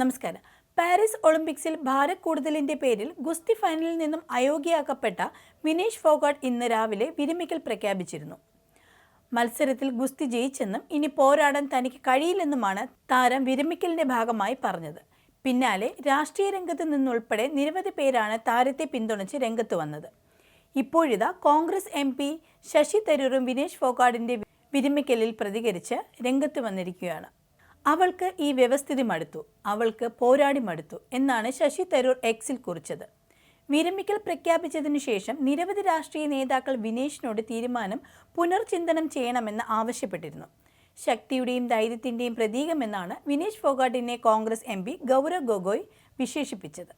നമസ്കാരം. പാരീസ് ഒളിമ്പിക്സിൽ ഭാരത് കൂടുതലിന്റെ പേരിൽ ഗുസ്തി ഫൈനലിൽ നിന്നും അയോഗ്യയാക്കപ്പെട്ട വിനേഷ് ഫോഗാട്ട് ഇന്ന് രാവിലെ വിരമിക്കൽ പ്രഖ്യാപിച്ചിരുന്നു. മത്സരത്തിൽ ഗുസ്തി ജയിച്ചെന്നും ഇനി പോരാടാൻ തനിക്ക് കഴിയില്ലെന്നുമാണ് താരം വിരമിക്കലിന്റെ ഭാഗമായി പറഞ്ഞത്. പിന്നാലെ രാഷ്ട്രീയ രംഗത്ത് നിന്നുൾപ്പെടെ നിരവധി പേരാണ് താരത്തെ പിന്തുണച്ച് രംഗത്ത് വന്നത്. ഇപ്പോഴിതാ കോൺഗ്രസ് എം പി ശശി തരൂറും വിനേഷ് ഫോഗാടിന്റെ വിരമിക്കലിൽ പ്രതികരിച്ച് രംഗത്ത് വന്നിരിക്കുകയാണ്. അവൾക്ക് ഈ വ്യവസ്ഥിതി മടുത്തു അവൾക്ക് പോരാടി മടുത്തു എന്നാണ് ശശി തരൂർ എക്സിൽ കുറിച്ചത്. വിരമിക്കൽ പ്രഖ്യാപിച്ചതിനു ശേഷം നിരവധി രാഷ്ട്രീയ നേതാക്കൾ വിനേഷിനോട് തീരുമാനം പുനർചിന്തനം ചെയ്യണമെന്ന് ആവശ്യപ്പെട്ടിരുന്നു. ശക്തിയുടെയും ധൈര്യത്തിന്റെയും പ്രതീകമെന്നാണ് വിനേഷ് ഫോഗാട്ടിനെ കോൺഗ്രസ് എം പി ഗൗരവ് ഗൊഗോയ് വിശേഷിപ്പിച്ചത്.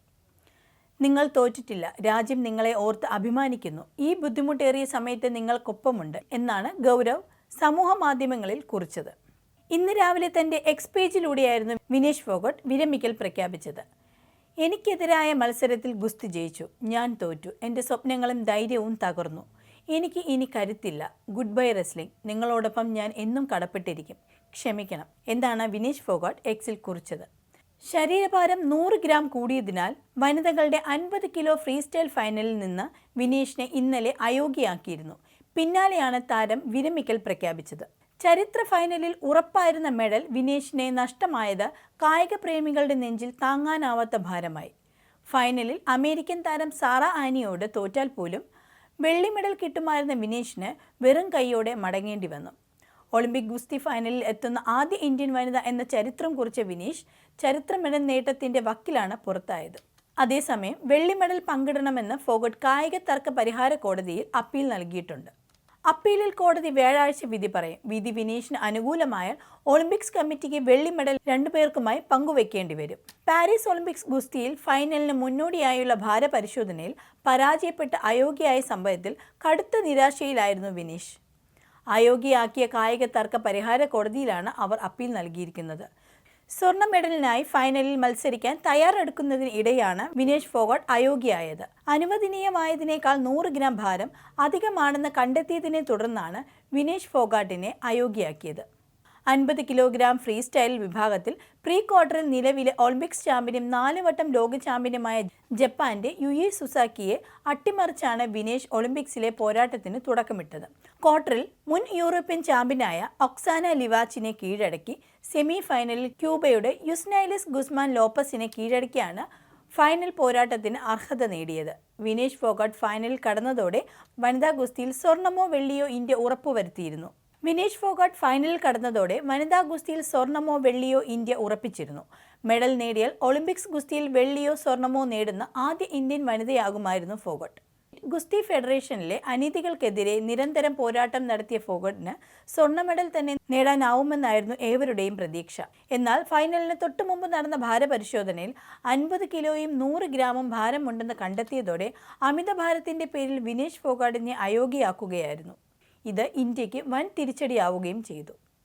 നിങ്ങൾ തോറ്റിട്ടില്ല. രാജ്യം നിങ്ങളെ ഓർത്ത് അഭിമാനിക്കുന്നു. ഈ ബുദ്ധിമുട്ടേറിയ സമയത്ത് നിങ്ങൾക്കൊപ്പമുണ്ട് എന്നാണ് ഗൗരവ് സമൂഹ മാധ്യമങ്ങളിൽ കുറിച്ചത്. ഇന്ന് രാവിലെ തന്റെ എക്സ് പേജിലൂടെയായിരുന്നു വിനേഷ് ഫോഗട്ട് വിരമിക്കൽ പ്രഖ്യാപിച്ചത്. എനിക്കെതിരായ മത്സരത്തിൽ ഗുസ്തി ജയിച്ചു. ഞാൻ തോറ്റു. എന്റെ സ്വപ്നങ്ങളും ധൈര്യവും തകർന്നു. എനിക്ക് ഇനി കരുത്തില്ല. Good bye wrestling. നിങ്ങളോടൊപ്പം ഞാൻ എന്നും കടപ്പെട്ടിരിക്കും. ക്ഷമിക്കണം. എന്താണ് വിനേഷ് ഫോഗാട്ട് എക്സിൽ കുറിച്ചത്? ശരീരഭാരം നൂറ് ഗ്രാം കൂടിയതിനാൽ വനിതകളുടെ അൻപത് കിലോ ഫ്രീ സ്റ്റൈൽ ഫൈനലിൽ നിന്ന് വിനേഷിനെ ഇന്നലെ അയോഗ്യയാക്കിയിരുന്നു. പിന്നാലെയാണ് താരം വിരമിക്കൽ പ്രഖ്യാപിച്ചത്. ചരിത്ര ഫൈനലിൽ ഉറപ്പായിരുന്ന മെഡൽ വിനേഷിനെ നഷ്ടമായത് കായിക പ്രേമികളുടെ നെഞ്ചിൽ താങ്ങാനാവാത്ത ഭാരമായി. ഫൈനലിൽ അമേരിക്കൻ താരം സാറ ആനിയോട് തോറ്റാൽ പോലും വെള്ളി മെഡൽ കിട്ടുമായിരുന്ന വിനേഷിന് വെറും കൈയോടെ മടങ്ങേണ്ടി വന്നു. ഒളിമ്പിക് ഗുസ്തി ഫൈനലിൽ എത്തുന്ന ആദ്യ ഇന്ത്യൻ വനിത എന്ന ചരിത്രം കുറിച്ച വിനീഷ് ചരിത്ര മെഡൽ നേട്ടത്തിന്റെ വക്കിലാണ് പുറത്തായത്. അതേസമയം വെള്ളി മെഡൽ പങ്കിടണമെന്ന് ഫോഗട്ട് കായിക തർക്ക പരിഹാര കോടതിയിൽ അപ്പീൽ നൽകിയിട്ടുണ്ട്. അപ്പീലിൽ കോടതി വ്യാഴാഴ്ച വിധി പറയും. വിധി വിനീഷിന് അനുകൂലമായാൽ ഒളിമ്പിക്സ് കമ്മിറ്റിക്ക് വെള്ളി മെഡൽ രണ്ടുപേർക്കുമായി പങ്കുവെക്കേണ്ടി വരും. പാരീസ് ഒളിമ്പിക്സ് ഗുസ്തിയിൽ ഫൈനലിന് മുന്നോടിയായുള്ള ഭാരപരിശോധനയിൽ പരാജയപ്പെട്ട അയോഗ്യയായ സംഭവത്തിൽ കടുത്ത നിരാശയിലായിരുന്നു വിനീഷ്. അയോഗ്യയാക്കിയ കായിക തർക്ക പരിഹാര കോടതിയിലാണ് അവർ അപ്പീൽ നൽകിയിരിക്കുന്നത്. സ്വർണ മെഡലിനായി ഫൈനലിൽ മത്സരിക്കാൻ തയ്യാറെടുക്കുന്നതിനിടെയാണ് വിനേഷ് ഫോഗട്ട് അയോഗ്യയായത്. അനുവദനീയമായതിനേക്കാൾ നൂറ് ഗ്രാം ഭാരം അധികമാണെന്ന് കണ്ടെത്തിയതിനെ തുടർന്നാണ് വിനേഷ് ഫോഗാട്ടിനെ അയോഗ്യയാക്കിയത്. അൻപത് കിലോഗ്രാം ഫ്രീ സ്റ്റൈൽ വിഭാഗത്തിൽ പ്രീ ക്വാർട്ടറിൽ നിലവിലെ ഒളിമ്പിക്സ് ചാമ്പ്യനും നാല് വട്ടം ലോക ചാമ്പ്യനുമായ ജപ്പാന്റെ യുയി സുസാക്കിയെ അട്ടിമറിച്ചാണ് വിനേഷ് ഒളിമ്പിക്സിലെ പോരാട്ടത്തിന് തുടക്കമിട്ടത്. ക്വാർട്ടറിൽ മുൻ യൂറോപ്യൻ ചാമ്പ്യനായ ഒക്സാന ലിവാച്ചിനെ കീഴടക്കി. സെമി ഫൈനലിൽ ക്യൂബയുടെ യുസ്നൈലിസ് ഗുസ്മാൻ ലോപ്പസിനെ കീഴടക്കിയാണ് ഫൈനൽ പോരാട്ടത്തിന് അർഹത നേടിയത്. വിനേഷ് ഫോഗട്ട് ഫൈനലിൽ കടന്നതോടെ വനിതാ ഗുസ്തിയിൽ സ്വർണമോ വെള്ളിയോ ഇന്ത്യ ഉറപ്പുവരുത്തിയിരുന്നു. വിനേഷ് ഫോഗട്ട് ഫൈനലിൽ കടന്നതോടെ വനിതാ ഗുസ്തിയിൽ സ്വർണമോ വെള്ളിയോ ഇന്ത്യ ഉറപ്പിച്ചിരുന്നു. മെഡൽ നേടിയാൽ ഒളിമ്പിക്സ് ഗുസ്തിയിൽ വെള്ളിയോ സ്വർണമോ നേടുന്ന ആദ്യ ഇന്ത്യൻ വനിതയാകുമായിരുന്നു ഫോഗട്ട്. ഗുസ്തി ഫെഡറേഷനിലെ അനീതികൾക്കെതിരെ നിരന്തരം പോരാട്ടം നടത്തിയ ഫോഗട്ടിന് സ്വർണ മെഡൽ തന്നെ നേടാനാവുമെന്നായിരുന്നു ഏവരുടെയും പ്രതീക്ഷ. എന്നാൽ ഫൈനലിന് തൊട്ടുമുമ്പ് നടന്ന ഭാരപരിശോധനയിൽ അൻപത് കിലോയും നൂറ് ഗ്രാമും ഭാരമുണ്ടെന്ന് കണ്ടെത്തിയതോടെ അമിതഭാരത്തിന്റെ പേരിൽ വിനേഷ് ഫോഗാട്ടിനെ അയോഗ്യയാക്കുകയായിരുന്നു. ഇത് ഇന്ത്യയ്ക്ക് വൻ തിരിച്ചടിയാവുകയും ചെയ്തു.